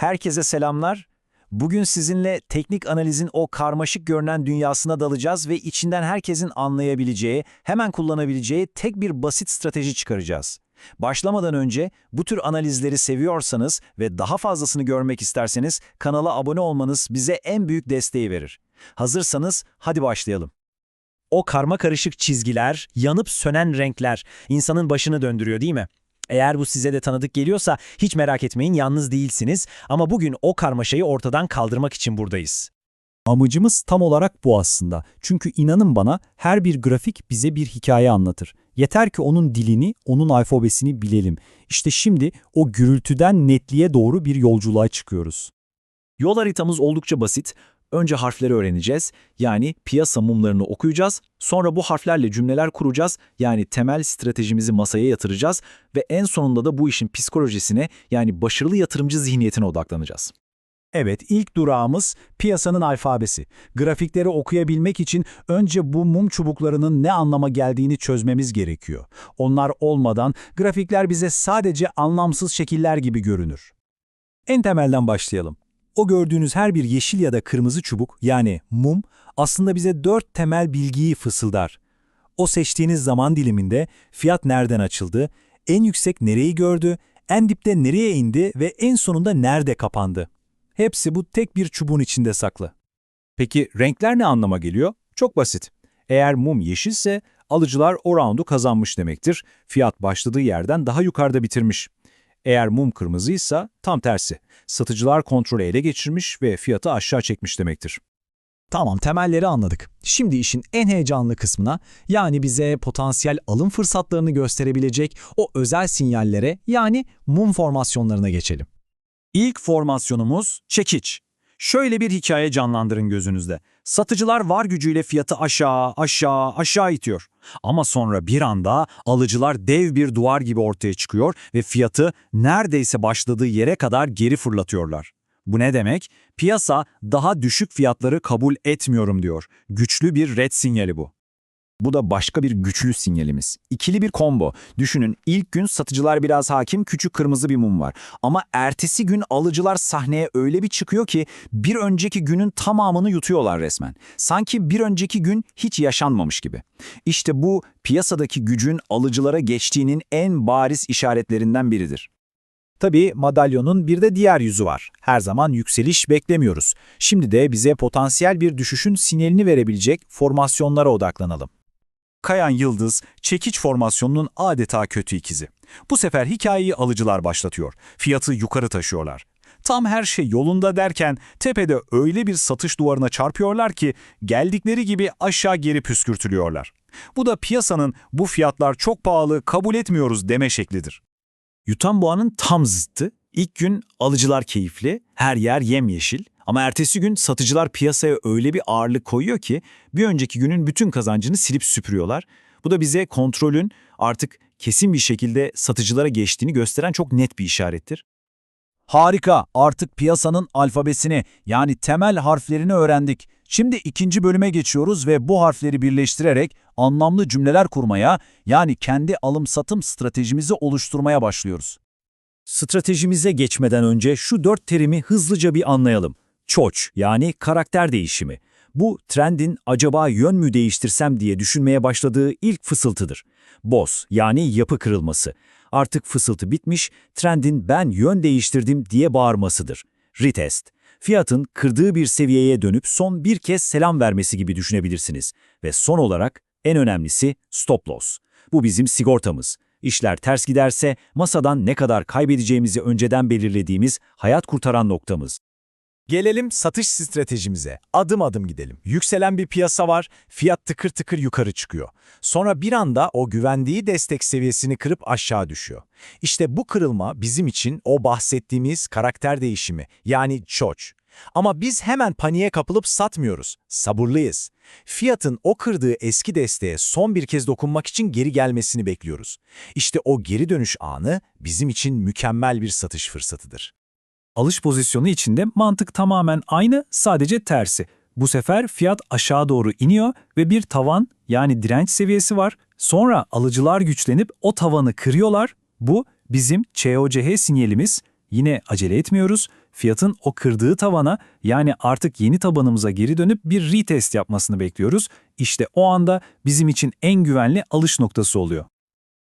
Herkese selamlar. Bugün sizinle teknik analizin o karmaşık görünen dünyasına dalacağız ve içinden herkesin anlayabileceği, hemen kullanabileceği tek bir basit strateji çıkaracağız. Başlamadan önce bu tür analizleri seviyorsanız ve daha fazlasını görmek isterseniz kanala abone olmanız bize en büyük desteği verir. Hazırsanız hadi başlayalım. O karma karışık çizgiler, yanıp sönen renkler insanın başını döndürüyor değil mi? Eğer bu size de tanıdık geliyorsa hiç merak etmeyin yalnız değilsiniz ama bugün o karmaşayı ortadan kaldırmak için buradayız. Amacımız tam olarak bu aslında. Çünkü inanın bana her bir grafik bize bir hikaye anlatır. Yeter ki onun dilini, onun alfabesini bilelim. İşte şimdi o gürültüden netliğe doğru bir yolculuğa çıkıyoruz. Yol haritamız oldukça basit. Önce harfleri öğreneceğiz, yani piyasa mumlarını okuyacağız. Sonra bu harflerle cümleler kuracağız, yani temel stratejimizi masaya yatıracağız ve en sonunda da bu işin psikolojisine, yani başarılı yatırımcı zihniyetine odaklanacağız. Evet, ilk durağımız piyasanın alfabesi. Grafikleri okuyabilmek için önce bu mum çubuklarının ne anlama geldiğini çözmemiz gerekiyor. Onlar olmadan grafikler bize sadece anlamsız şekiller gibi görünür. En temelden başlayalım. O gördüğünüz her bir yeşil ya da kırmızı çubuk yani mum aslında bize dört temel bilgiyi fısıldar. O seçtiğiniz zaman diliminde fiyat nereden açıldı, en yüksek nereyi gördü, en dipte nereye indi ve en sonunda nerede kapandı. Hepsi bu tek bir çubuğun içinde saklı. Peki renkler ne anlama geliyor? Çok basit. Eğer mum yeşilse alıcılar o roundu kazanmış demektir. Fiyat başladığı yerden daha yukarıda bitirmiş. Eğer mum kırmızıysa tam tersi. Satıcılar kontrolü ele geçirmiş ve fiyatı aşağı çekmiş demektir. Tamam temelleri anladık. Şimdi işin en heyecanlı kısmına yani bize potansiyel alım fırsatlarını gösterebilecek o özel sinyallere yani mum formasyonlarına geçelim. İlk formasyonumuz çekiç. Şöyle bir hikaye canlandırın gözünüzde. Satıcılar var gücüyle fiyatı aşağı, aşağı, aşağı itiyor. Ama sonra bir anda alıcılar dev bir duvar gibi ortaya çıkıyor ve fiyatı neredeyse başladığı yere kadar geri fırlatıyorlar. Bu ne demek? Piyasa daha düşük fiyatları kabul etmiyorum diyor. Güçlü bir red sinyali bu. Bu da başka bir güçlü sinyalimiz. İkili bir combo. Düşünün ilk gün satıcılar biraz hakim küçük kırmızı bir mum var. Ama ertesi gün alıcılar sahneye öyle bir çıkıyor ki bir önceki günün tamamını yutuyorlar resmen. Sanki bir önceki gün hiç yaşanmamış gibi. İşte bu piyasadaki gücün alıcılara geçtiğinin en bariz işaretlerinden biridir. Tabii madalyonun bir de diğer yüzü var. Her zaman yükseliş beklemiyoruz. Şimdi de bize potansiyel bir düşüşün sinyalini verebilecek formasyonlara odaklanalım. Kayan Yıldız, çekiç formasyonunun adeta kötü ikizi. Bu sefer hikayeyi alıcılar başlatıyor. Fiyatı yukarı taşıyorlar. Tam her şey yolunda derken tepede öyle bir satış duvarına çarpıyorlar ki geldikleri gibi aşağı geri püskürtülüyorlar. Bu da piyasanın bu fiyatlar çok pahalı kabul etmiyoruz deme şeklidir. Yutan boğanın tam zıttı. İlk gün alıcılar keyifli, her yer yemyeşil. Ama ertesi gün satıcılar piyasaya öyle bir ağırlık koyuyor ki bir önceki günün bütün kazancını silip süpürüyorlar. Bu da bize kontrolün artık kesin bir şekilde satıcılara geçtiğini gösteren çok net bir işarettir. Harika, artık piyasanın alfabesini yani temel harflerini öğrendik. Şimdi ikinci bölüme geçiyoruz ve bu harfleri birleştirerek anlamlı cümleler kurmaya yani kendi alım-satım stratejimizi oluşturmaya başlıyoruz. Stratejimize geçmeden önce şu dört terimi hızlıca bir anlayalım. Çoç yani karakter değişimi. Bu trendin acaba yön mü değiştirsem diye düşünmeye başladığı ilk fısıltıdır. Boz yani yapı kırılması. Artık fısıltı bitmiş, trendin ben yön değiştirdim diye bağırmasıdır. Retest. Fiyatın kırdığı bir seviyeye dönüp son bir kez selam vermesi gibi düşünebilirsiniz. Ve son olarak en önemlisi stop loss. Bu bizim sigortamız. İşler ters giderse masadan ne kadar kaybedeceğimizi önceden belirlediğimiz hayat kurtaran noktamız. Gelelim satış stratejimize. Adım adım gidelim. Yükselen bir piyasa var, fiyat tıkır tıkır yukarı çıkıyor. Sonra bir anda o güvendiği destek seviyesini kırıp aşağı düşüyor. İşte bu kırılma bizim için o bahsettiğimiz karakter değişimi yani çoç. Ama biz hemen paniğe kapılıp satmıyoruz. Sabırlıyız. Fiyatın o kırdığı eski desteğe son bir kez dokunmak için geri gelmesini bekliyoruz. İşte o geri dönüş anı bizim için mükemmel bir satış fırsatıdır. Alış pozisyonu içinde mantık tamamen aynı, sadece tersi. Bu sefer fiyat aşağı doğru iniyor ve bir tavan yani direnç seviyesi var. Sonra alıcılar güçlenip o tavanı kırıyorlar. Bu bizim COCH sinyalimiz. Yine acele etmiyoruz. Fiyatın o kırdığı tavana yani artık yeni tabanımıza geri dönüp bir retest yapmasını bekliyoruz. İşte o anda bizim için en güvenli alış noktası oluyor.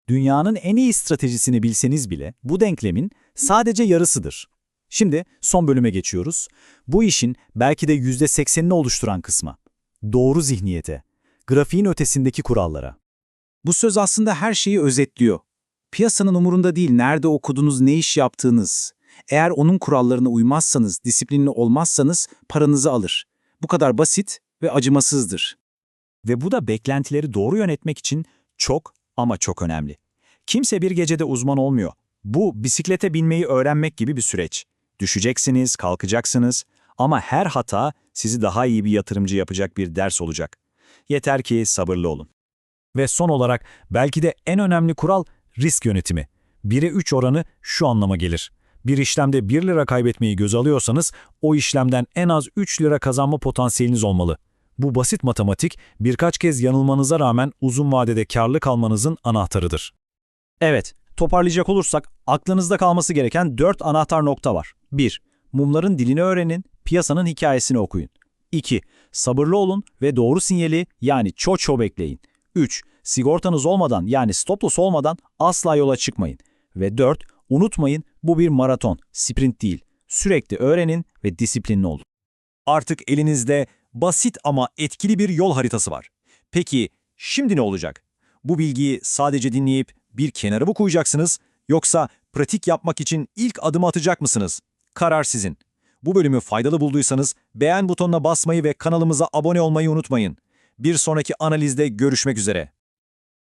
Dünyanın en iyi stratejisini bilseniz bile bu denklemin sadece yarısıdır. Şimdi son bölüme geçiyoruz. Bu işin belki de %80'ini oluşturan kısma. Doğru zihniyete, grafiğin ötesindeki kurallara. Bu söz aslında her şeyi özetliyor. Piyasanın umurunda değil nerede okudunuz, ne iş yaptığınız. Eğer onun kurallarına uymazsanız, disiplinli olmazsanız paranızı alır. Bu kadar basit ve acımasızdır. Ve bu da beklentileri doğru yönetmek için çok ama çok önemli. Kimse bir gecede uzman olmuyor. Bu bisiklete binmeyi öğrenmek gibi bir süreç. Düşeceksiniz, kalkacaksınız ama her hata sizi daha iyi bir yatırımcı yapacak bir ders olacak. Yeter ki sabırlı olun. Ve son olarak belki de en önemli kural risk yönetimi. 1'e 3 oranı şu anlama gelir. Bir işlemde 1 lira kaybetmeyi göz alıyorsanız o işlemden en az 3 lira kazanma potansiyeliniz olmalı. Bu basit matematik birkaç kez yanılmanıza rağmen uzun vadede karlı kalmanızın anahtarıdır. Evet, toparlayacak olursak aklınızda kalması gereken 4 anahtar nokta var. 1. Mumların dilini öğrenin, piyasanın hikayesini okuyun. 2. Sabırlı olun ve doğru sinyali yani ço-ço bekleyin. 3. Sigortanız olmadan yani stop loss olmadan asla yola çıkmayın. Ve 4. Unutmayın bu bir maraton, sprint değil. Sürekli öğrenin ve disiplinli olun. Artık elinizde basit ama etkili bir yol haritası var. Peki şimdi ne olacak? Bu bilgiyi sadece dinleyip bir kenara mı koyacaksınız yoksa pratik yapmak için ilk adımı atacak mısınız? Karar sizin. Bu bölümü faydalı bulduysanız beğen butonuna basmayı ve kanalımıza abone olmayı unutmayın. Bir sonraki analizde görüşmek üzere.